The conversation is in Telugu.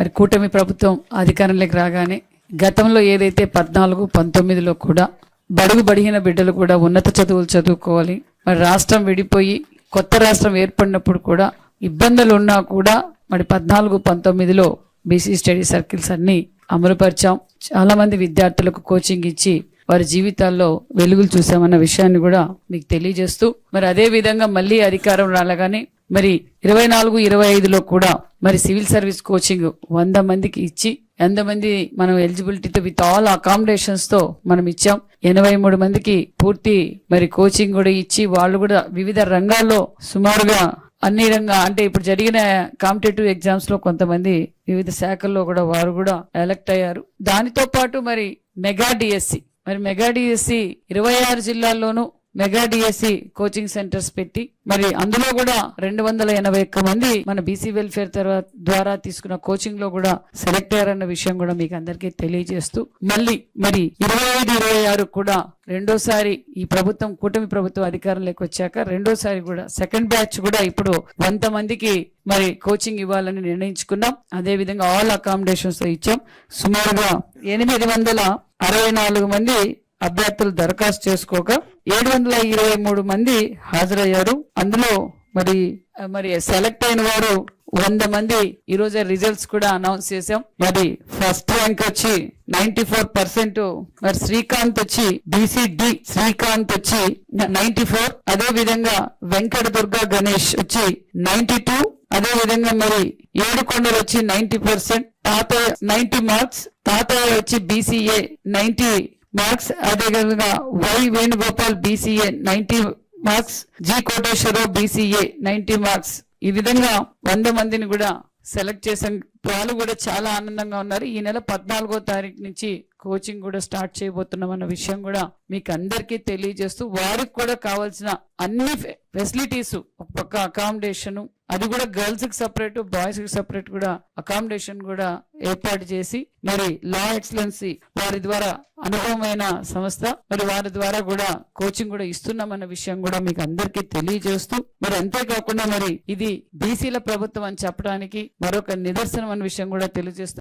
మరి కూటమి ప్రభుత్వం అధికారంలోకి రాగానే గతంలో ఏదైతే పద్నాలుగు పంతొమ్మిదిలో కూడా బడుగు బడిగిన బిడ్డలు కూడా ఉన్నత చదువులు చదువుకోవాలి మరి రాష్ట్రం విడిపోయి కొత్త రాష్ట్రం ఏర్పడినప్పుడు కూడా ఇబ్బందులు ఉన్నా కూడా మరి పద్నాలుగు పంతొమ్మిదిలో బీసీ స్టడీ సర్కిల్స్ అన్ని అమలుపరిచాం. చాలా మంది విద్యార్థులకు కోచింగ్ ఇచ్చి వారి జీవితాల్లో వెలుగులు చూసామన్న విషయాన్ని కూడా మీకు తెలియజేస్తూ మరి అదే విధంగా మళ్ళీ అధికారం రాలగానే మరి ఇరవై నాలుగు ఇరవై ఐదులో కూడా మరి సివిల్ సర్వీస్ కోచింగ్ వంద మందికి ఇచ్చి ఎంతమంది మంది మనం ఎలిజిబిలిటీతో విత్ ఆల్ అకామిడేషన్స్తో మనం ఇచ్చాం. ఎనభై మూడు మందికి పూర్తి మరి కోచింగ్ కూడా ఇచ్చి వాళ్ళు కూడా వివిధ రంగాల్లో సుమారుగా అన్ని రంగా అంటే ఇప్పుడు జరిగిన కాంపిటేటివ్ ఎగ్జామ్స్లో కొంతమంది వివిధ శాఖల్లో కూడా వారు కూడా ఎలక్ట్ అయ్యారు. దానితో పాటు మరి మెగా డిఎస్సి మరి మెగా డిఎస్సి ఇరవై ఆరు జిల్లాల్లోనూ మెగా డిఎస్సి కోచింగ్ సెంటర్స్ పెట్టి మరి అందులో కూడా రెండు వందల ఎనభై ఒక్క మంది మన బీసీ వెల్ఫేర్ తర్వాత ద్వారా తీసుకున్న కోచింగ్లో కూడా సెలెక్ట్ అయ్యారన్న విషయం కూడా మీకు అందరికీ తెలియజేస్తూ మళ్ళీ మరి ఇరవై ఐదు ఇరవై ఆరు కూడా రెండోసారి ఈ ప్రభుత్వం కూటమి ప్రభుత్వం అధికారంలోకి వచ్చాక రెండోసారి కూడా సెకండ్ బ్యాచ్ కూడా ఇప్పుడు వంద మందికి మరి కోచింగ్ ఇవ్వాలని నిర్ణయించుకున్నాం. అదే విధంగా ఆల్ అకామిడేషన్స్ ఇచ్చాం. సుమారుగా ఎనిమిది వందల అరవై నాలుగు మంది అభ్యర్థులు దరఖాస్తు చేసుకోగా ఏడు వందల ఇరవై మూడు మంది హాజరయ్యారు. అందులో మరి మరి సెలెక్ట్ అయిన వారు వంద మంది. ఈ రోజే రిజల్ట్స్ కూడా అనౌన్స్ చేశాం. మరి ఫస్ట్ ర్యాంక్ వచ్చి నైన్టీ ఫోర్ పర్సెంట్ మరి శ్రీకాంత్ వచ్చి బీసీడి శ్రీకాంత్ వచ్చి నైన్టీ ఫోర్. అదే విధంగా వెంకట దుర్గా గణేష్ వచ్చి నైన్టీ టూ. అదే విధంగా మరి ఏడుకొండలు వచ్చి ninety percent. Tatayya ninety marks Tatayya వచ్చి బీసీఏ నైన్టీ మార్క్స్ అదేవిధంగా Y Venugopal BCA ninety marks G Koteswararao BCA ninety marks. ఈ విధంగా వంద మందిని కూడా సెలెక్ట్ చేసాం వాళ్ళు కూడా చాలా ఆనందంగా ఉన్నారు. ఈ నెల పద్నాలుగో తారీఖు నుంచి కోచింగ్ కూడా స్టార్ట్ చేయబోతున్నాం అన్న విషయం కూడా మీకు అందరికీ తెలియజేస్తూ వారికి కూడా కావాల్సిన అన్ని ఫెసిలిటీస్ ఒక పక్క అకామిడేషను అది కూడా గర్ల్స్కి సపరేట్ బాయ్స్కి సపరేట్ కూడా అకామిడేషన్ కూడా ఏర్పాటు చేసి మరి లా ఎక్సలెన్సీ వారి ద్వారా అనుభవమైన సంస్థ మరి వారి ద్వారా కూడా కోచింగ్ కూడా ఇస్తున్నామన్న విషయం కూడా మీకు అందరికీ తెలియజేస్తూ మరి అంతేకాకుండా మరి ఇది బీసీల ప్రభుత్వం అని చెప్పడానికి మరొక నిదర్శనం అన్న విషయం కూడా తెలియజేస్తాం